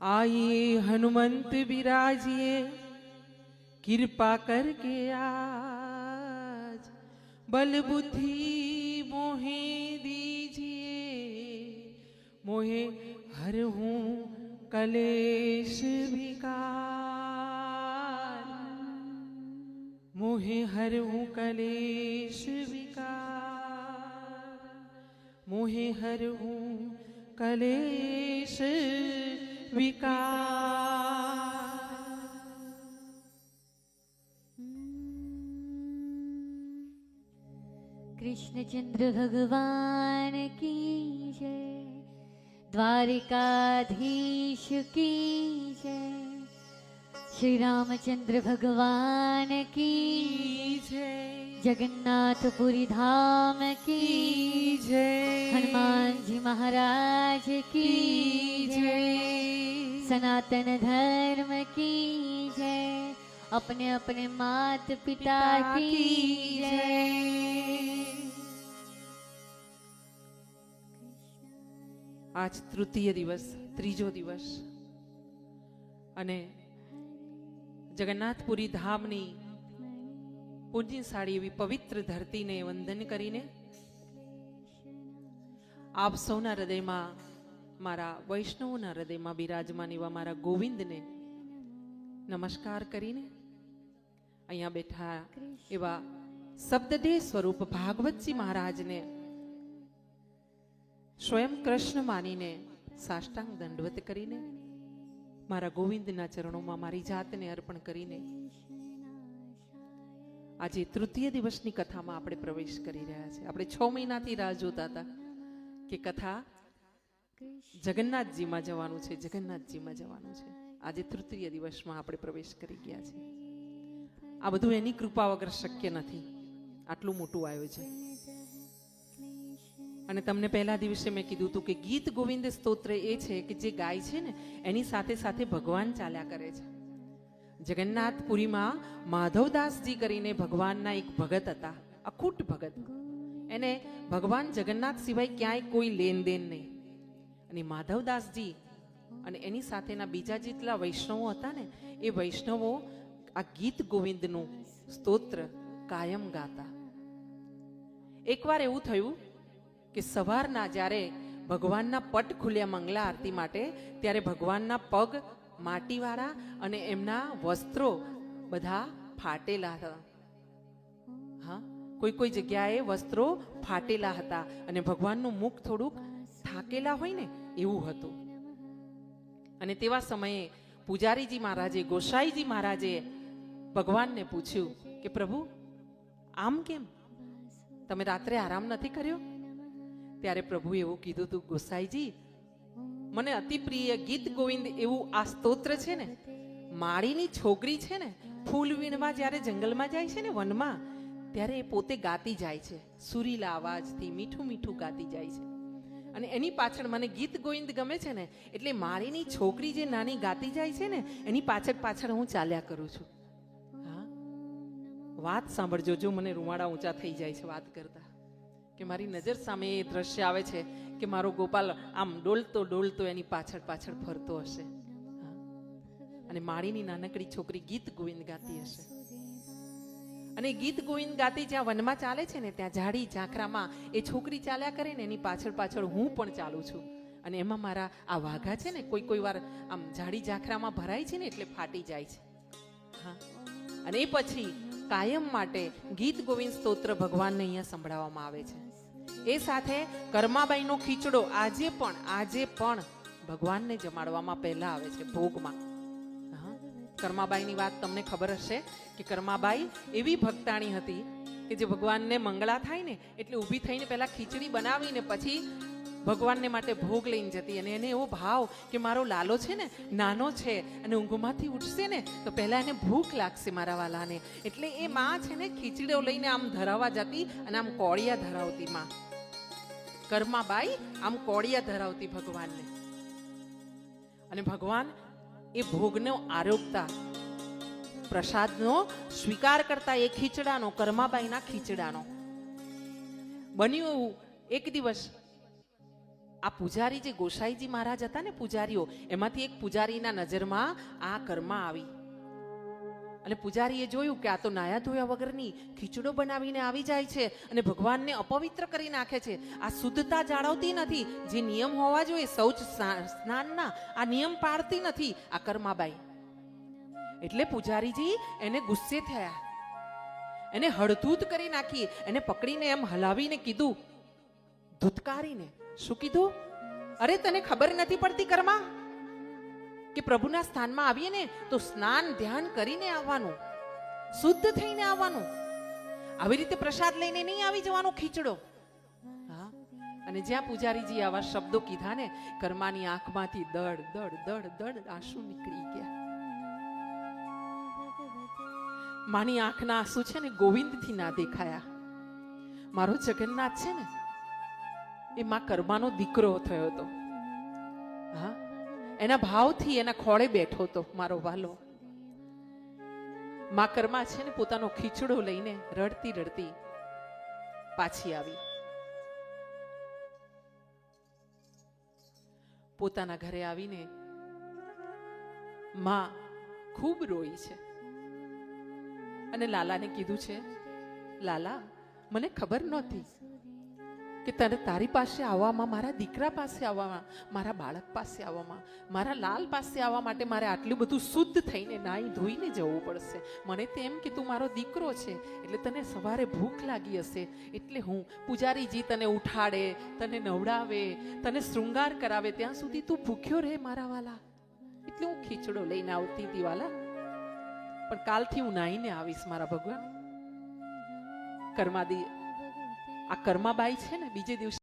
आइए हनुमंत विराजिए कृपा करके आज बल बुद्धि मोहे दीजिए। मोहे हर हूँ कलेश विकार। मोहे हर हूँ कलेश विकार। मोहे हर हूँ कलेश विकार कृष्णचंद्र भगवान की जय द्वारिकाधीश की जय श्री रामचंद्र भगवान की जय जगन्नाथपुरी धाम की जय हनुमान जी महाराज की जय सनातन धर्म की जय अपने अपने मात पिता की जय આજ તૃતીય દિવસ ત્રીજો દિવસ અને જગન્નાથપુરી ધામની પુણ્યશાળી એવી પવિત્ર ધરતીને વંદન કરીને આપ સૌના હૃદયમાં, મારા વૈષ્ણવના હૃદયમાં બિરાજમાન એવા મારા ગોવિંદને નમસ્કાર કરીને અહીંયા બેઠા એવા શબ્દદેહ સ્વરૂપ ભાગવતજી મહારાજને સ્વયં કૃષ્ણ માનીને સાષ્ટાંગ દંડવત કરીને, મારા ગોવિંદના ચરણોમાં મારી જાતને અર્પણ કરીને આજે તૃતીય દિવસની કથામાં આપણે પ્રવેશ કરી રહ્યા છે આપણે છ મહિનાથી રાહ જોતા હતા કે કથા જગન્નાથજીમાં જવાનું છે, જગન્નાથજીમાં જવાનું છે. આજે તૃતીય દિવસમાં આપણે પ્રવેશ કરી ગયા છે આ બધું એની કૃપા વગર શક્ય નથી. આટલું મોટું આયોજન. અને તમને પહેલા દિવસે મેં કીધું હતું કે ગીત ગોવિંદ સ્તોત્ર એ છે કે જે ગાય છે ને, એની સાથે સાથે ભગવાન ચાલ્યા કરે છે. જગન્નાથપુરીમાં માધવદાસજી કરીને ભગવાનના એક ભગત હતા, અખૂટ ભગત. એને ભગવાન જગન્નાથ સિવાય ક્યાંય કોઈ લેનદેન નહીં. અને માધવદાસજી અને એની સાથેના બીજા જેટલા વૈષ્ણવો હતા ને, એ વૈષ્ણવો આ ગીત ગોવિંદનું સ્તોત્ર કાયમ ગાતા. એકવાર એવું થયું કે સવારના જ્યારે ભગવાનના પટ ખુલ્યા મંગલા આરતી માટે, ત્યારે ભગવાનના પગ માટીવાળા અને એમના વસ્ત્રો બધા ફાટેલા હતા. હા, કોઈ કોઈ જગ્યાએ વસ્ત્રો ફાટેલા હતા અને ભગવાનનું મુખ થોડુંક થાકેલા હોય ને, એવું હતું. અને તેવા સમયે પૂજારીજી મહારાજે, ગોસાઈજી મહારાજે ભગવાનને પૂછ્યું કે, પ્રભુ, આમ કેમ? તમે રાત્રે આરામ નથી કર્યો? ત્યારે પ્રભુ એવું કીધું તું, ગોસાઈજી મને અતિ પ્રિય ગીત ગોવિંદ એવું આ સ્તોત્ર છે ને? માળીની છોકરી છે ને, ફૂલ વીણવા જ્યારે જંગલમાં જાય છે ને વનમાં, ત્યારે એ પોતે ગાતી જાય છે. સુરીલા અવાજથી મીઠું મીઠું ગાતી જાય છે. અને એની પાછળ મને ગીત ગોવિંદ ગમે છે ને, એટલે માળીની છોકરી જે નાની ગાતી જાય છે ને, એની પાછળ પાછળ હું ચાલ્યા કરું છું. હા? વાત સાંભળજો, જો મને રૂવાડા ઊંચા થઈ જાય છે વાત કરતા. કે મારી નજર સામે એ દ્રશ્ય આવે છે કે મારો ગોપાલ આમ ડોલતો ડોલતો એની પાછળ પાછળ ફરતો હશે. અને માળીની નાનકડી છોકરી ગીત ગોવિંદ ગાતી હશે. અને ગીત ગોવિંદ ગાતી જ્યાં વનમાં ચાલે છે ને, ત્યાં ઝાડી ઝાંખરામાં એ છોકરી ચાલ્યા કરે ને, એની પાછળ પાછળ હું પણ ચાલું છું. અને એમાં મારા આ વાઘા છે ને, કોઈ કોઈ વાર આમ ઝાડી ઝાંખરામાં ભરાય છે ને, એટલે ફાટી જાય છે. હા. અને એ પછી કાયમ માટે ગીત ગોવિંદ સ્તોત્ર ભગવાનને અહીંયા સંભળાવવામાં આવે છે. એ સાથે કર્માબાઈનો ખીચડો આજે પણ આજે પણ ભગવાનને જમાડવામાં પહેલા આવે છે ભોગમાં. કર્માબાઈની વાત તમને ખબર હશે કે કર્માબાઈ એવી ભક્તાણી હતી કે જે ભગવાનને મંગળા થાય ને, એટલે ઊભી થઈને પહેલા ખીચડી બનાવીને પછી ભગવાનને માટે ભોગ લઈને જતી. અને એને એવો ભાવ કે મારો લાલો છે ને, નાનો છે અને ઊંઘમાંથી ઉઠશે ને, તો પહેલા એને ભૂખ લાગશે મારા વાલાને. એટલે એ માં છે ને ખીચડીઓ લઈને આમ ધરાવવા જતી અને આમ કોળિયા ધરાવતી માં. કર્માબાઈ આમ કોળિયા ધરાવતી ભગવાનને. અને ભગવાન એ ભોગનો આરોગતા, પ્રસાદનો સ્વીકાર કરતા એ ખીચડાનો કર્માબાઈના ખીચડાનો. બન્યું એવું એક દિવસ આ પૂજારી જે ગોસાઈજી મહારાજ હતા ને પૂજારીઓ, એમાંથી એક પૂજારીના નજરમાં આ કર્મા આવી. અને પૂજારીએ જોયું કે આ તો નાયા ધોયા વગરની ખીચડો બનાવીને આવી જાય છે અને ભગવાનને અપવિત્ર કરી નાખે છે. આ શુદ્ધતા જાળવતી નથી. જે નિયમ હોવા જોઈએ શૌચ સ્ના- સ્નાનના આ નિયમ પાળતી નથી. આ કર્માબાઈ. એટલે પૂજારીજી એને ગુસ્સે થયા. એને હળધૂત કરી નાખી. એને પકડીને એમ હલાવીને કીધું, ધૂતકારીને. શું કીધું? અરે, તને ખબર નથી પડતી કર્મા? કે પ્રભુના સ્થાનમાં આવીએ ને તો સ્નાન, ધ્યાન કરીને આવવાનું, શુદ્ધ થઈને આવવાનું. આવી રીતે પ્રસાદ લઈને નહીં આવી જવાનો ખીચડો. હા? અને જ્યાં પૂજારીજી આવા શબ્દો કીધા ને, કર્માની આંખમાંથી દડ દડ દડ દડ આંસુ નીકળી ગયા. માની આંખના આંસુ છે ને ગોવિંદથી ના દેખાયા. મારો જગન્નાથ છે ને એ માં કર્માનો દીકરો થયો હતો. હા? એના ભાવથી એના ખોળે બેઠો હતો મારો વાલો. મા કરમા છે ને પોતાનો ખીચડો લઈને રડતી રડતી પાછી આવી. પોતાના ઘરે આવીને માં ખૂબ રોઈ છે. અને લાલાને કીધું છે, લાલા, મને ખબર નહોતી કે તને તારી પાસે આવવામાં, મારા દીકરા પાસે આવવામાં, મારા બાળક પાસે આવવામાં, મારા લાલ પાસે આવવા માટે મારે આટલું બધું શુદ્ધ થઈને નાહી ધોઈને જવું પડશે. મને તેમ કે તું મારો દીકરો છે, એટલે તને સવારે ભૂખ લાગી હશે. એટલે હું પૂજારીજી તને ઉઠાડે, તને નવડાવે, તને શૃંગાર કરાવે, ત્યાં સુધી તું ભૂખ્યો રહે મારા વાલા. એટલે હું ખીચડો લઈને આવતી હતી વાલા. પણ કાલથી હું નાહીને આવીશ મારા ભગવાન. કર્માદી આ કર્માબાઈ છે ને બીજે દિવસે